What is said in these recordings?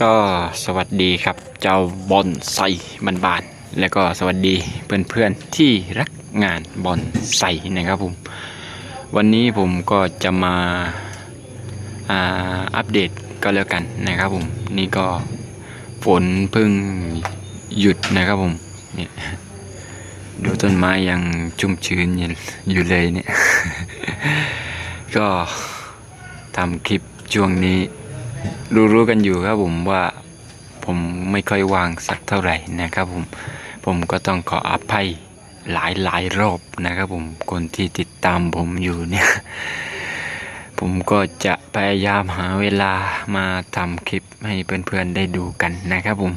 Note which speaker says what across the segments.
Speaker 1: ก็สวัสดีครับเจ้าบอนไซบันบานๆแล้วก็สวัสดีเพื่อนๆที่รักงานบอนไซนะครับผม วันนี้ผมก็จะมาอัปเดตก็แล้วกันนะครับผม นี่ก็ฝนเพิ่งหยุดนะครับผมเนี่ยดูต้นไม้ยังชุ่มชื้นอยู่เลยเนี่ย ก็ทำคลิปช่วงนี้ รู้ๆกันอยู่ครับผมว่าผมไม่ค่อยวางสักเท่าไหร่นะครับผมผมก็ต้องขออภัยหลายหลายๆรอบนะครับผมคนที่ติดตามผมอยู่เนี่ยผมก็จะพยายามหาเวลามาทำคลิปให้เพื่อนๆได้ดูกันนะครับผม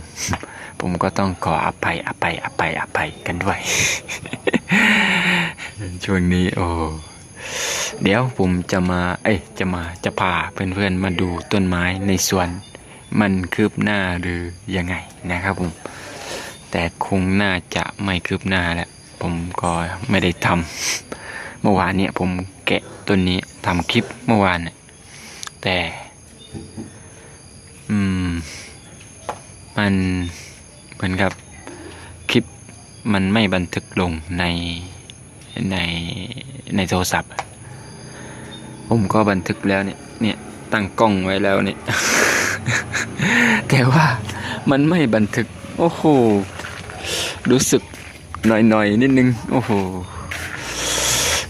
Speaker 1: ผมก็ต้องขออภัยอภัยอภัยอภัยกันด้วย ช่วงนี้โอ้ เดี๋ยวผมจะมา เอ้ย จะมา จะพาเพื่อนๆมาดูต้นไม้ในสวน มันคืบหน้าหรือยังไงนะครับผม แต่คงน่าจะไม่คืบหน้าแล้ว ผมก็ไม่ได้ทำ เมื่อวานเนี่ยผมแกะต้นนี้ทำคลิปเมื่อวานน่ะแต่ อืม มันเหมือนกับคลิปมันไม่บันทึกลงในใน ในโทรศัพท์ ผมก็บันทึกแล้วเนี่ย เนี่ยตั้งกล้องไว้แล้วเนี่ย แต่ว่ามันไม่บันทึก โอ้โห รู้สึกหน่อยๆ นิดนึง โอ้โห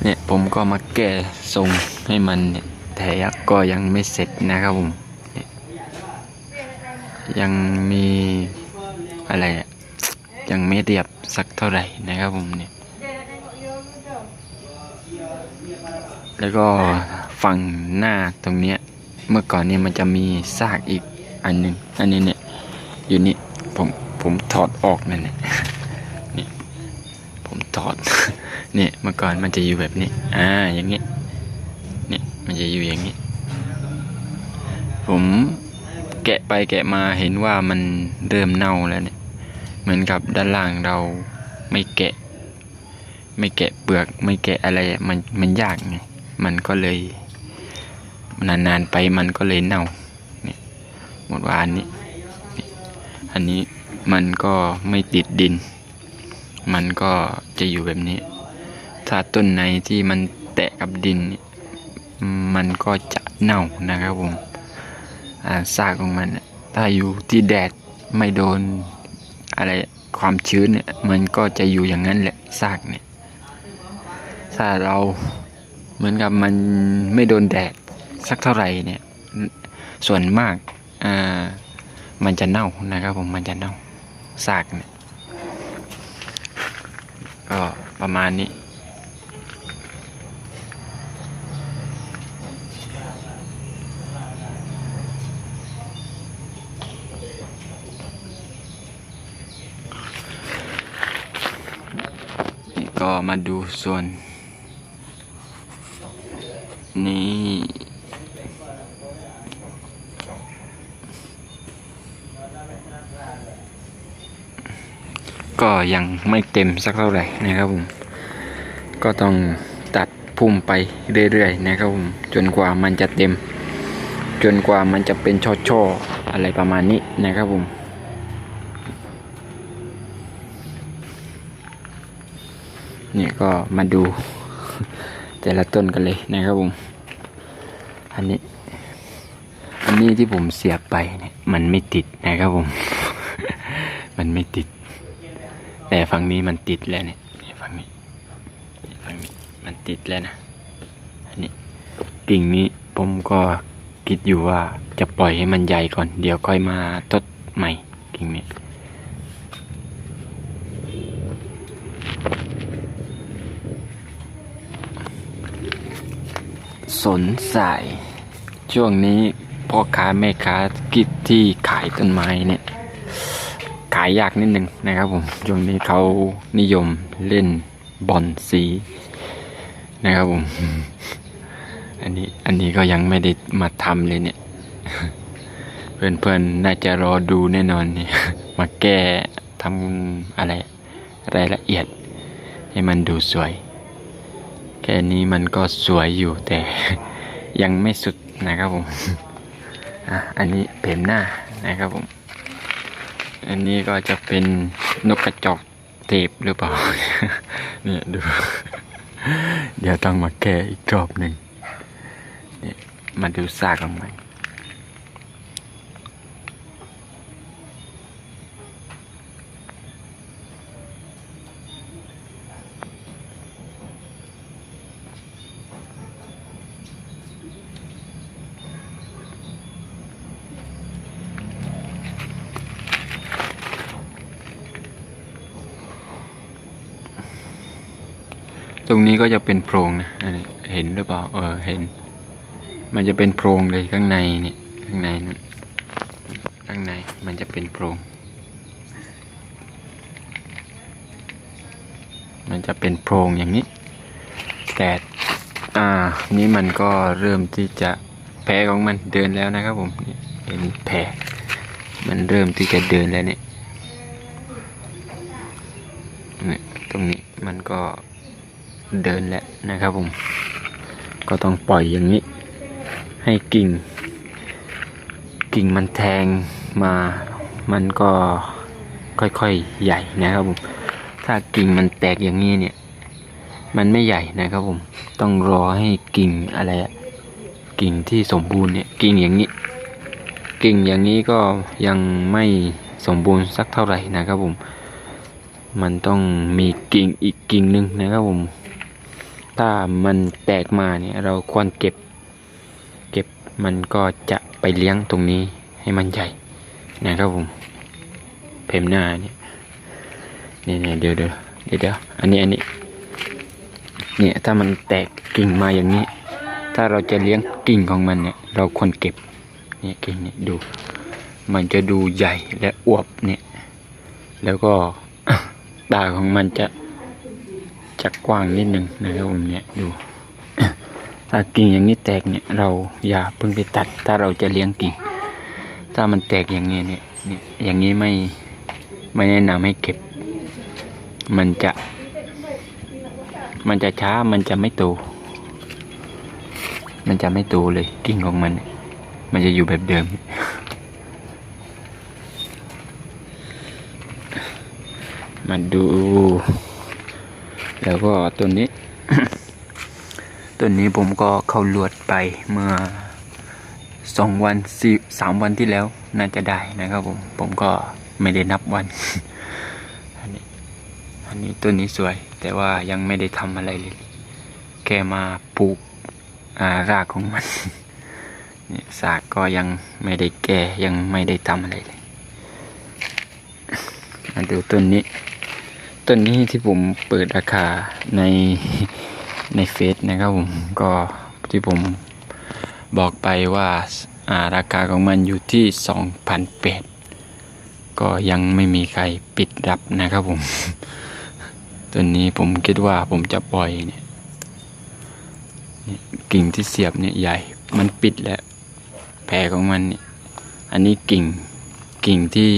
Speaker 1: เนี่ยผมก็มาแก้ทรงให้มันเนี่ย แต่ก็ยังไม่เสร็จนะครับผมยยังมีอะไรอะยังไม่เรียบสักเท่าไหร่นะครับผมเนี่ย แล้วก็ฝั่งหน้าตรงเนี้ย เมื่อก่อนเนี่ยมันจะมีซากอีกอันหนึ่งอันนี้เนี่ย อยู่นี่ผมผมถอดออกนั่นเนี่ยนี่ผมถอดเนี่ยเมื่อก่อนมันจะอยู่แบบนี้ อ่า อย่างนี้เนี่ยมันจะอยู่อย่างนี้ ผมแกะไปแกะมาเห็นว่ามันเริ่มเน่าแล้วเนี่ย เหมือนกับด้านล่างเราไม่แกะ ไม่แกะเปลือกไม่แกะอะไรมันมันยากไง มันก็เลยนานๆไปมันก็เลยเน่าเนี่ยหมดว่าอันนี้ อันนี้มันก็ไม่ติดดิน มันก็จะอยู่แบบนี้ ถ้าต้นไหนที่มันแตะกับดิน มันก็จะเน่านะครับผมซากของมัน ถ้าอยู่ที่แดดไม่โดนอะไรความชื้นเนี่ยมันก็จะอยู่อย่างนั้นแหละซากเนี่ย ถ้าเรา เหมือนกับมันไม่โดนแดดสักเท่าไหร่เนี่ย ส่วนมากอ่ามันจะเน่านะครับ ผมมันจะเน่าซากเนี่ยก็ประมาณนี้นี่ก็มาดูส่วน ยังไม่เต็มสักเท่าไหร่นะครับผมก็ต้องตัดพุ่มไปเรื่อยๆนะครับผมจนกว่ามันจะเต็ม จนกว่ามันจะเป็นช่อๆอะไรประมาณนี้นะครับผมเนี่ยก็มาดูแต่ละต้นกันเลยนะครับผม อันนี้ อันนี้ที่ผมเสียบไปเนี่ยมันไม่ติดนะครับผม มันไม่ติด แต่ฝั่งนี้มันติดแล้วเนี่ยฝั่งนี้ฝั่งนี้มันติดแล้วนะอันนี้กิ่งนี้ผมก็คิดอยู่ว่าจะปล่อยให้มันใหญ่ก่อน เดี๋ยวค่อยมาทดใหม่กิ่งนี้สนสายช่วงนี้พ่อค้าแม่ค้ากิจที่ขายต้นไม้เนี่ย ขายยากนิดนึงนะครับผมช่วงนี้เขานิยมเล่นบอลสีนะครับผม อันนี้อันนี้ก็ยังไม่ได้มาทำเลยเนี่ย เพื่อนๆน่าจะรอดูแน่นอนนี่มาแก้ทำอะไรรายละเอียด ให้มันดูสวย แค่นี้มันก็สวยอยู่แต่ยังไม่สุดนะครับผมอะอันนี้เผมหน้านะครับผม อันนี้ก็จะเป็นนกกระจอกเทปหรือเปล่า เนี่ยดู เดี๋ยวต้องมาแก้อีกรอบหนึ่งเนี่ยมาดูซากของมัน ก็จะเป็นโพรงนะเห็นหรือเปล่า เออ เห็น มันจะเป็นโพรงเลยข้างในเนี่ย ข้างในนั่นข้างในมันจะเป็นโพรง มันจะเป็นโพรงอย่างนี้ แต่อ่า นี่มันก็เริ่มที่จะแผลของมันเดินแล้วนะครับผมเห็นแผลมันเริ่มที่จะเดินแล้วนี่ยเนี่ยตรงนี้มันก็ เดินแล้วนะครับผม ก็ต้องปล่อยอย่างนี้ ให้กิ่ง กิ่งมันแทงมา มันก็ค่อยๆใหญ่นะครับผม ถ้ากิ่งมันแตกอย่างนี้เนี่ย มันไม่ใหญ่นะครับผม ต้องรอให้กิ่งอะไรกิ่งที่สมบูรณ์เนี่ยกิ่งอย่างนี้ กิ่งอย่างนี้ก็ยังไม่สมบูรณ์สักเท่าไหร่นะครับผม มันต้องมีกิ่งอีกกิ่งหนึ่งนะครับผม ถ้ามันแตกมาเนี่ยเราควรเก็บ เก็บมันก็จะไปเลี้ยงตรงนี้ให้มันใหญ่นะครับผมเพมหน้าเนี่ยเนี่ยเนี่ยเดี๋ยวเดี๋ยวเดี๋ยวเดี๋ยวอันนี้อันนี้เนี่ยถ้ามันแตกกิ่งมาอย่างนี้ ถ้าเราจะเลี้ยงกิ่งของมันเนี่ย เราควรเก็บเนี่ยกิ่งเนี่ยดู มันจะดูใหญ่และอวบเนี่ย แล้วก็ตาของมันจะ จะกว้างนิดหนึ่งนะครับผมเนี่ยดูถ้ากิ่งอย่างนี้แตกเนี่ยเราอย่าเพิ่งไปตัด ถ้าเราจะเลี้ยงกิ่ง ถ้ามันแตกอย่างนี้เนี่ยเนี่ยอย่างนี้ไม่ไม่แนะนำให้เก็บ มันจะ มันจะช้ามันจะไม่โต มันจะไม่โตเลยกิ่งของมัน มันจะอยู่แบบเดิม มาดู แล้วก็ตัวนี้ตัวนี้ผมก็เข้าลวดไปเมื่อสองวันสี่สามวันที่แล้วน่าจะได้นะครับผม ผมก็ไม่ได้นับวัน อันนี้ อันนี้ตัวนี้สวย แต่ว่ายังไม่ได้ทำอะไรเลย แค่มาปลูการากของมันนี่สากก็ยังไม่ได้แก่ยังไม่ได้ทำอะไรเลย มาดูต้นนี้ ต้นนี้ที่ผมเปิดราคาในในเฟซนะครับผมก็ที่ผมบอกไปว่าาราคาของมันอยู่ที่สองพันแปดก็ยังไม่มีใครปิดรับนะครับผมต้นนี้ผมคิดว่าผมจะปล่อยเนี่ยกิ่งที่เสียบเนี่ยใหญ่ มันปิดแล้วแผลของมันเนี่ยอันนี้กิ่งกิ่งที่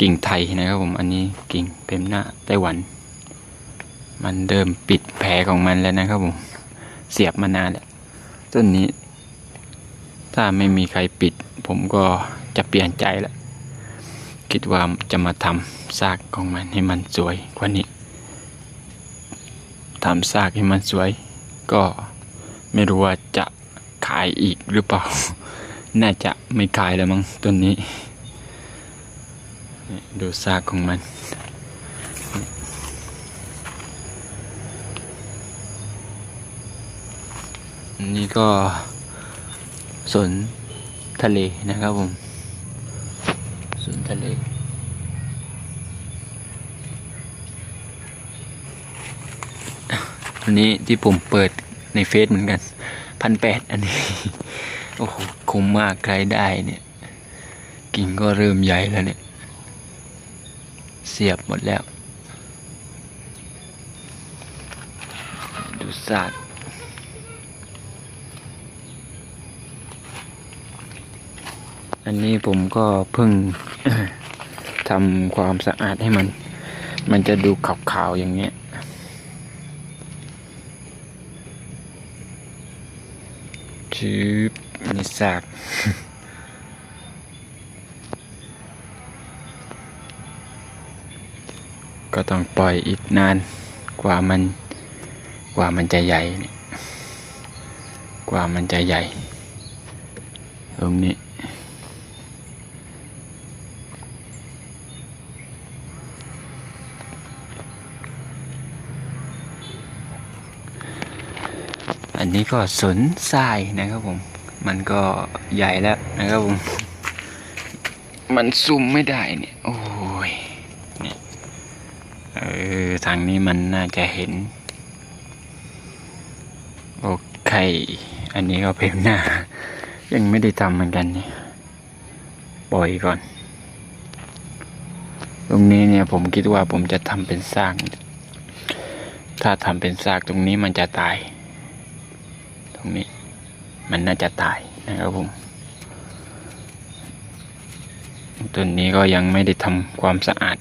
Speaker 1: กิ่งไทยนะครับผม อันนี้กิ่งเป็นหน้าไต้หวัน มันเริ่มปิดแผลของมันแล้วนะครับผม เสียบมานานแล้วต้นนี้ ถ้าไม่มีใครปิด ผมก็จะเปลี่ยนใจแล้วคิดว่าจะมาทำซากของมันให้มันสวยกว่านี้ทำซากให้มันสวย ก็ไม่รู้ว่าจะขายอีกหรือเปล่า น่าจะไม่ขายแล้วมั้งต้นนี้ ดูซากของมัน นี่ก็สวนทะเลนะครับผมสวนทะเลอันนี้ที่ผมเปิดในเฟซเหมือนกันพันแปดอันนี้ โอ้โห คุ้มมากใครได้เนี่ย กิ่งก็เริ่มใหญ่แล้วเนี่ย เสียบหมดแล้ว ดูซากอันนี้ผมก็เพิ่งทำความสะอาดให้มัน มันจะดูขาวๆอย่างเงี้ยชืบนี่ซาก ก็ต้องปล่อยอีกนานกว่ามันกว่ามันจะใหญ่นี่กว่ามันจะใหญ่ ตรงนี้ อันนี้ก็สนทรายนะครับผม มันก็ใหญ่แล้วนะครับผม มันซุ่มไม่ได้เนี่ย โอ้ย เนี่ย เออ ทางนี้มันน่าจะเห็น โอเค อันนี้ก็เพลงหน้า ยังไม่ได้ทำเหมือนกันนี่ปล่อยก่อน ตรงนี้เนี่ยผมคิดว่าผมจะทำเป็นซากถ้าทำเป็นซากตรงนี้มันจะตาย ตรงนี้ มันน่าจะตายนะครับผมต้นนี้ก็ยังไม่ได้ทำความสะอาด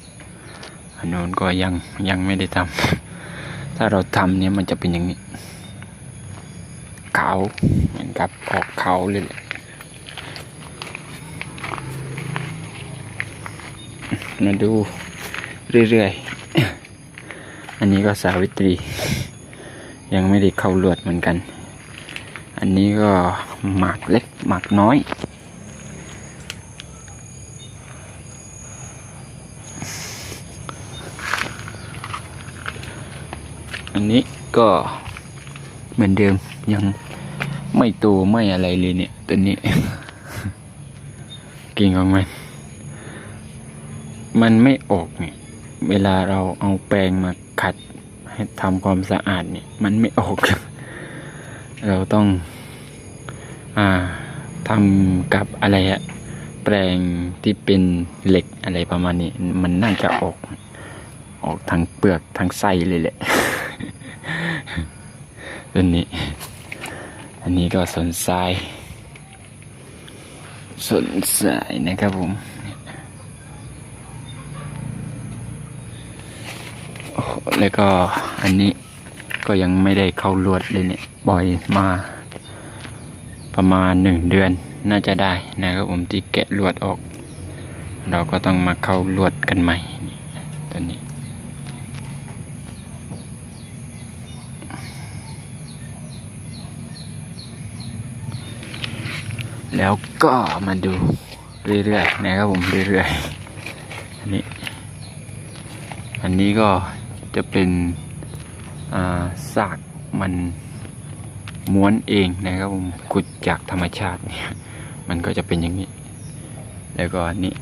Speaker 1: อันนู้นก็ยังยังไม่ได้ทำ ถ้าเราทำเนี่ยมันจะเป็นอย่างนี้ขาวเหมือนกับออกขาวเลยมาดูเรื่อยๆ อันนี้ก็สาวิตรี ยังไม่ได้เข้าลวดเหมือนกัน อันนี้ก็หมากเล็กหมากน้อย นนี้ก็เหมือนเดิมยังไม่โตไม่อะไรเลยเนี่ยตัวนี้ กิ่งของมัน มันไม่ออกเนี่ย เวลาเราเอาแปรงมาขัดให้ทำความสะอาดเนี่ย มันไม่ออก เราต้อง อ่าทำกับอะไรอะแปรงที่เป็นเหล็กอะไรประมาณนี้ มันน่าจะออก ออกทางเปลือกทางไส้เลยแหละ ตัวนี้ อันนี้ก็สนทราย สนทรายนะครับผม แล้วก็อันนี้ก็ยังไม่ได้เข้าลวดเลยเนี่ยปล่อยมาประมาณหนึ่งเดือนน่าจะได้นะครับผมที่แกะลวดออก เราก็ต้องมาเข้าลวดกันใหม่ตัวนี้ แล้วก็มาดูเรื่อยๆนะครับผมเรื่อยๆอันนี้อันนี้ก็จะเป็นอ่าซากมันม้วนเองนะครับผมขุดจากธรรมชาติเนี่ยมันก็จะเป็นอย่างนี้ แล้วก็อันนี้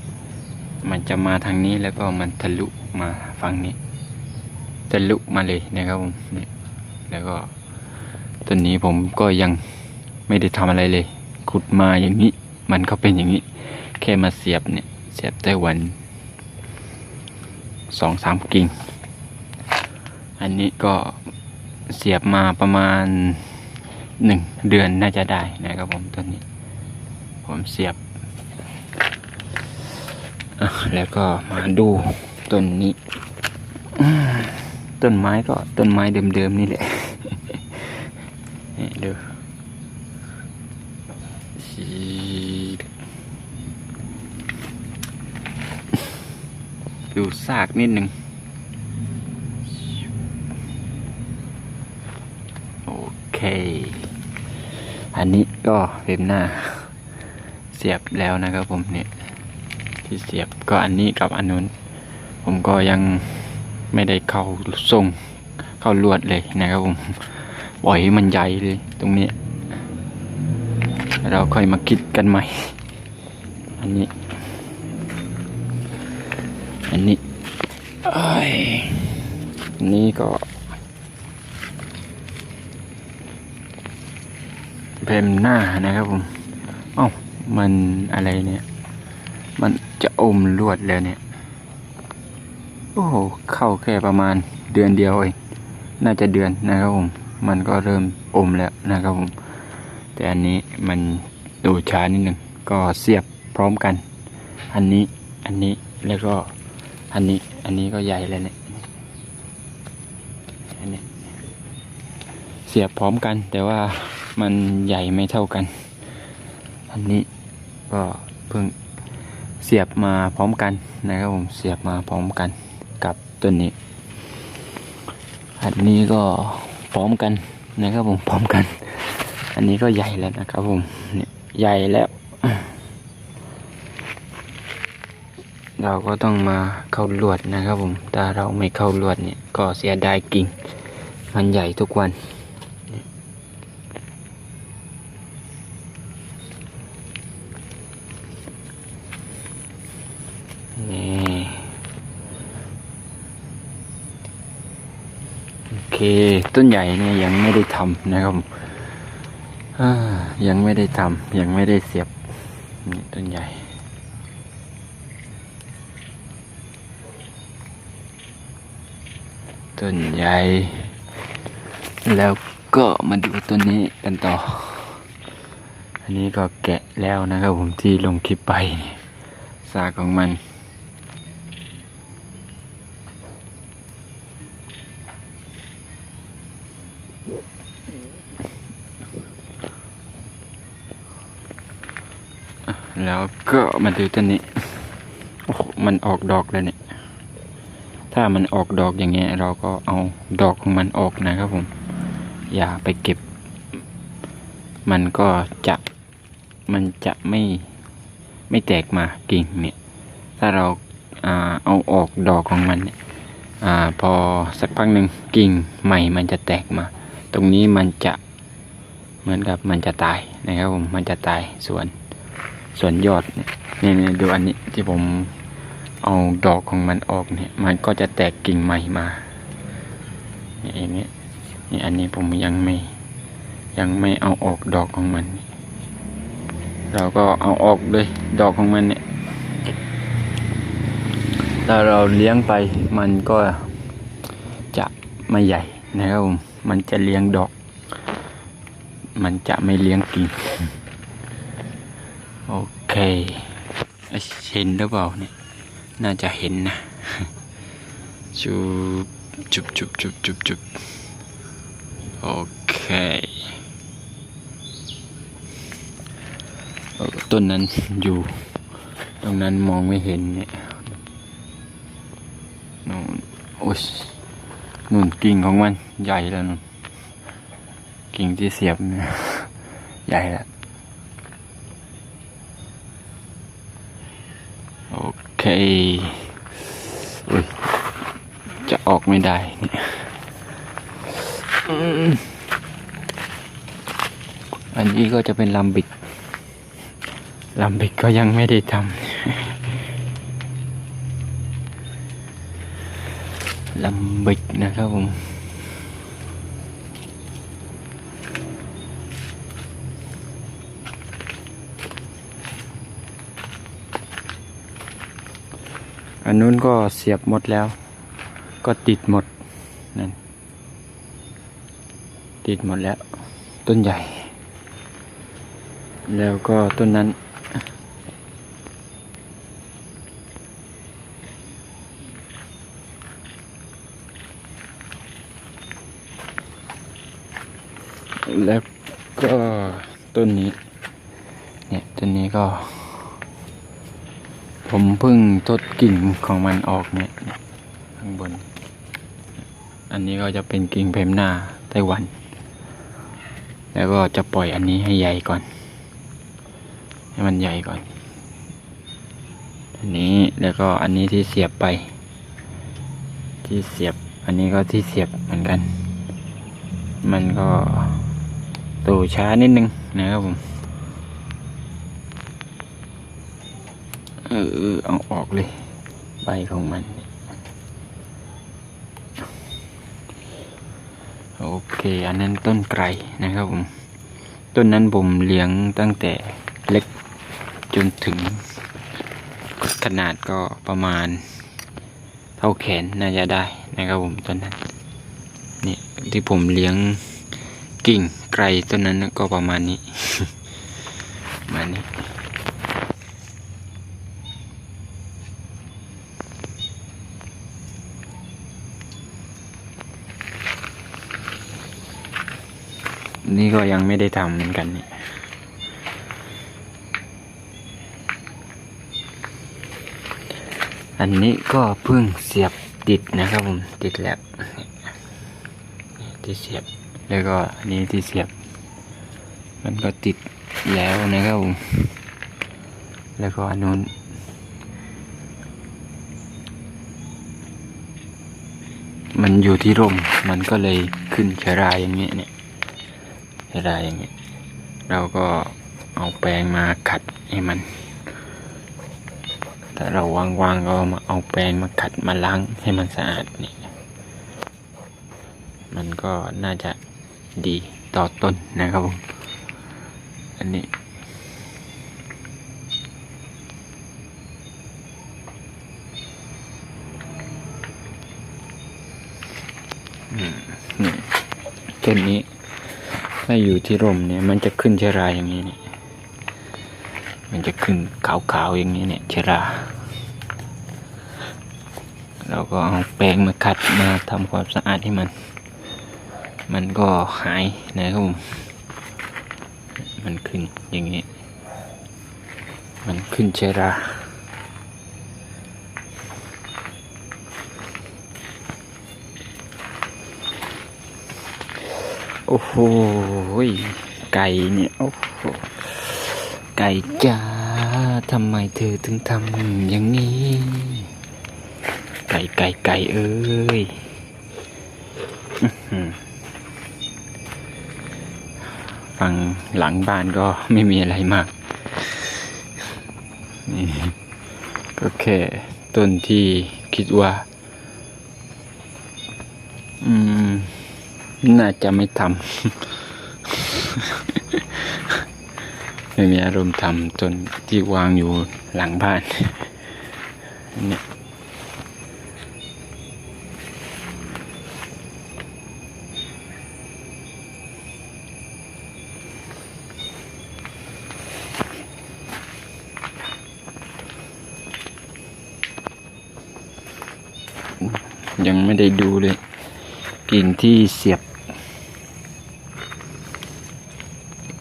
Speaker 1: มันจะมาทางนี้แล้วก็มันทะลุมาฝั่งนี้ทะลุมาเลยนะครับผมนี่แล้วก็ต้นนี้ผมก็ยังไม่ได้ทำอะไรเลย ขุดมาอย่างนี้ มันก็เป็นอย่างนี้ แค่มาเสียบเนี่ย เสียบไต้หวันสองสามกิ่ง อันนี้ก็เสียบมาประมาณหนึ่งเดือนน่าจะได้นะครับผมต้นนี้ ผมเสียบ แล้วก็มาดูต้นนี้ ต้นไม้ก็ต้นไม้เดิมๆนี่แหละ นี่ดูชี ดูซากนิดหนึ่งโอเค อันนี้ก็เป็นหน้า เสียบแล้วนะครับผมเนี่ย ที่เสียบก็อันนี้กับอันนู้น ผมก็ยังไม่ได้เข้าทรงเข้าลวดเลยนะครับผมปล่อยให้มันใหญ่เลยตรงนี้ เราค่อยมาคิดกันใหม่ อันนี้ อันนี้อันนี้ก็เพมหน้านะครับผม เอ้า มันอะไรเนี่ย มันจะอมลวดแล้วเนี่ย โอ้โห เข้าแค่ประมาณเดือนเดียวเอง น่าจะเดือนนะครับผม มันก็เริ่มอมแล้วนะครับผม แต่อันนี้มันดูช้านิดหนึ่ง ก็เสียบพร้อมกัน อันนี้ อันนี้ แล้วก็ อันนี้ อันนี้ก็ใหญ่แล้วเนี่ยอันนี้เสียบพร้อมกัน แต่ว่ามันใหญ่ไม่เท่ากัน อันนี้ก็เพิ่งเสียบมาพร้อมกันนะครับผมเสียบมาพร้อมกันกับต้นนี้ อันนี้ก็พร้อมกันนะครับผมพร้อมกัน อันนี้ก็ใหญ่แล้วนะครับผมเนี่ยใหญ่แล้ว เราก็ต้องมาเข้าลวดนะครับผมถ้าเราไม่เข้าลวดเนี่ยก็เสียดายกิ่ง มันใหญ่ทุกวัน นี่โอเค ต้นใหญ่เนี่ยยังไม่ได้ทำนะครับอ่ายังไม่ได้ทำยังไม่ได้เสียบ นี่ต้นใหญ่ ต้นใหญ่ แล้วก็มาดูต้นนี้กันต่อ อันนี้ก็แกะแล้วนะครับผมที่ลงคลิปไปซากของมันแล้วก็มาดูต้นนี้ โอ้โหมันออกดอกแล้วเนี่ย ถ้ามันออกดอกอย่างเงี้ย เราก็เอาดอกของมันออกนะครับผม อย่าไปเก็บ มันก็จะมันจะไม่ไม่แตกมากิ่งเนี่ย ถ้าเราอาเอาออกดอกของมันเนี่ยอาพอสักพักหนึ่งกิ่งใหม่มันจะแตกมา ตรงนี้มันจะเหมือนกับมันจะตายนะครับผมมันจะตายส่วนส่วนยอดเนี่ยนี่นี่ดูอันนี้ที่ผม เอาดอกของมันออกเนี่ย มันก็จะแตกกิ่งใหม่มาเนี่ยอย่างเงี้ยนี่อันนี้ผมยังไม่ ยังไม่เอาออกดอกของมัน เราก็เอาออกเลยดอกของมันเนี่ยถ้าเราเลี้ยงไปมันก็จะไม่ใหญ่นะครับผมมันจะเลี้ยงดอก มันจะไม่เลี้ยงกิ่งโอเคเอ้ยเห็นหรือเปล่าเนี่ย น่าจะเห็นนะจุบจุบจุบจุบจุบจุบโอเคต้นนั้นอยู่ ตรงนั้นมองไม่เห็นเนี่ยนู่นโอ้ยนู่นกิ่งของมันใหญ่แล้วนู่นกิ่งที่เสียบเนี่ยใหญ่แล้ว โอ เค จะออกไม่ได้เนี่ยอันนี้ก็จะเป็นลำบิดลำบิดก็ยังไม่ได้ทำลำบิดนะครับผม อันนู้นก็เสียบหมดแล้ว ก็ติดหมดนั่นติดหมดแล้ว ต้นใหญ่ แล้วก็ต้นนั้น แล้วก็ต้นนี้ เนี่ยต้นนี้ก็ ผมเพิ่งทดกิ่งของมันออกเนี่ยข้างบน อันนี้ก็จะเป็นกิ่งเพมหน้าไต้หวัน แล้วก็จะปล่อยอันนี้ให้ใหญ่ก่อน ให้มันใหญ่ก่อน อันนี้แล้วก็อันนี้ที่เสียบไป ที่เสียบ อันนี้ก็ที่เสียบเหมือนกัน มันก็โตช้านิดนึงนะครับผม เออเอาออกเลย ใบของมัน โอเค อันนั้นต้นไกรนะครับผม ต้นนั้นผมเลี้ยงตั้งแต่เล็กจนถึง ขนาดก็ประมาณ เท่าแขนน่าจะได้นะครับผมต้นนั้นนี่ที่ผมเลี้ยงกิ่งไกรต้นนั้นก็ประมาณนี้ ประมาณนี้ นี่ก็ยังไม่ได้ทำเหมือนกันนี่อันนี้ก็เพิ่งเสียบติดนะครับผมติดแล้วที่เสียบแล้วก็อันนี้ที่เสียบ มันก็ติดแล้วนะครับผมแล้วก็อันนู้นมันอยู่ที่ร่มมันก็เลยขึ้นชรายอย่างเงี้ยเนี่ย ชะรายอย่างเงี้ยเราก็เอาแปรงมาขัดให้มัน ถ้าเราว่างๆก็มาเอาแปรงมาขัดมาล้างให้มันสะอาดนี่มันก็น่าจะดีต่อต้นนะครับผมอันนี้อืมนี่ต้นนี้ ถ้าอยู่ที่ร่มเนี่ย มันจะขึ้นเชอราอย่างนี้เนี่ย มันจะขึ้นขาวๆอย่างนี้เนี่ยเชอราเราก็เอาแปรงมาขัดมาทำความสะอาดให้มัน มันก็หายนะครับผมมันขึ้นอย่างนี้ มันขึ้นเชอรา โอ้โหไก่เนี่ยโอ้โหไก่จ้าทำไมเธอถึงทำอย่างนี้ ไก่ไก่ไก่เอ้ยอื้อหือฝั่งหลังบ้านก็ไม่มีอะไรมาก นี่ก็แค่ต้นที่คิดว่า อืม น่าจะไม่ทำ ไม่มีอารมณ์ทำจนที่วางอยู่หลังบ้านเนี่ยยังไม่ได้ดูเลย กิ่งที่เสียบ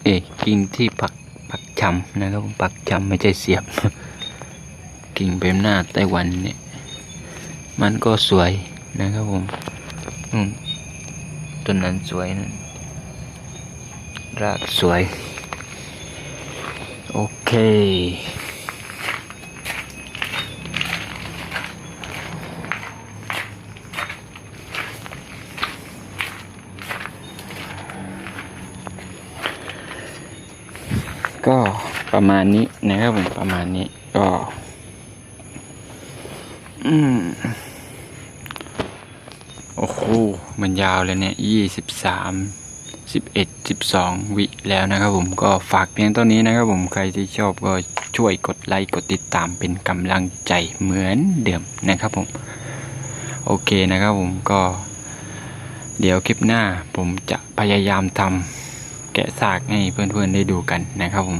Speaker 1: เอ๊ะ กิ่งที่ปักปักชำนะครับผมปักชำไม่ใช่เสียบ กิ่งเป็นหน้าไต้หวันเนี่ยมันก็สวยนะครับผมอืมต้นนั้นสวยนะรากสวย โอเค ก็ ประมาณนี้นะครับผมประมาณนี้ก็ อืมโอ้โหมันยาวเลยเนี่ยยี่สิบสามสิบเอ็ดสิบสองวิแล้วนะครับผมก็ฝากเพียงเท่านี้นะครับผมใครที่ชอบก็ช่วยกดไลค์กดติดตามเป็นกำลังใจเหมือนเดิมนะครับผม โอเคนะครับผมก็ เดี๋ยวคลิปหน้าผมจะพยายามทำแกะซากให้เพื่อนๆได้ดูกันนะครับผม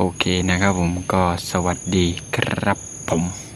Speaker 1: โอเคนะครับผมก็สวัสดีครับผม